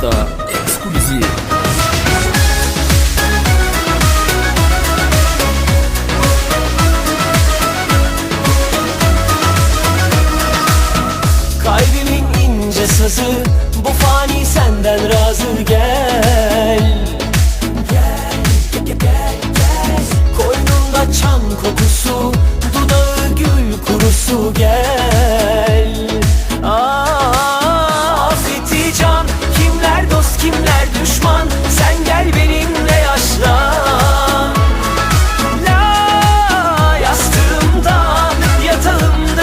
Podcast'ta ekskluzif. Kalbimin ince sazı bu fani senden razı gel. Gel, gel, gel, gel. Koynunda çam kokusu, dudağı gül kurusu gel.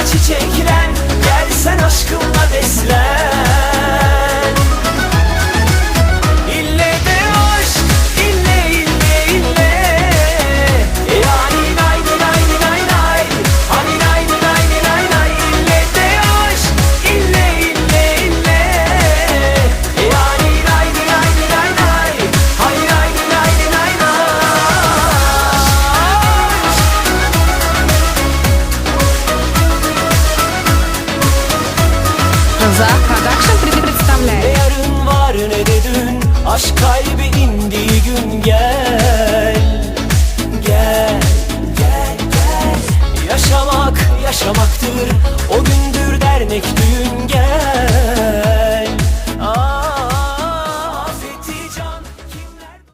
지쳐 Муза Продакшн представляет Ne yarın var ne de dün Aşk kalbi indiği gün gel Gel, gel, gel Yaşamak yaşamaktır O gündür dernek düğün gel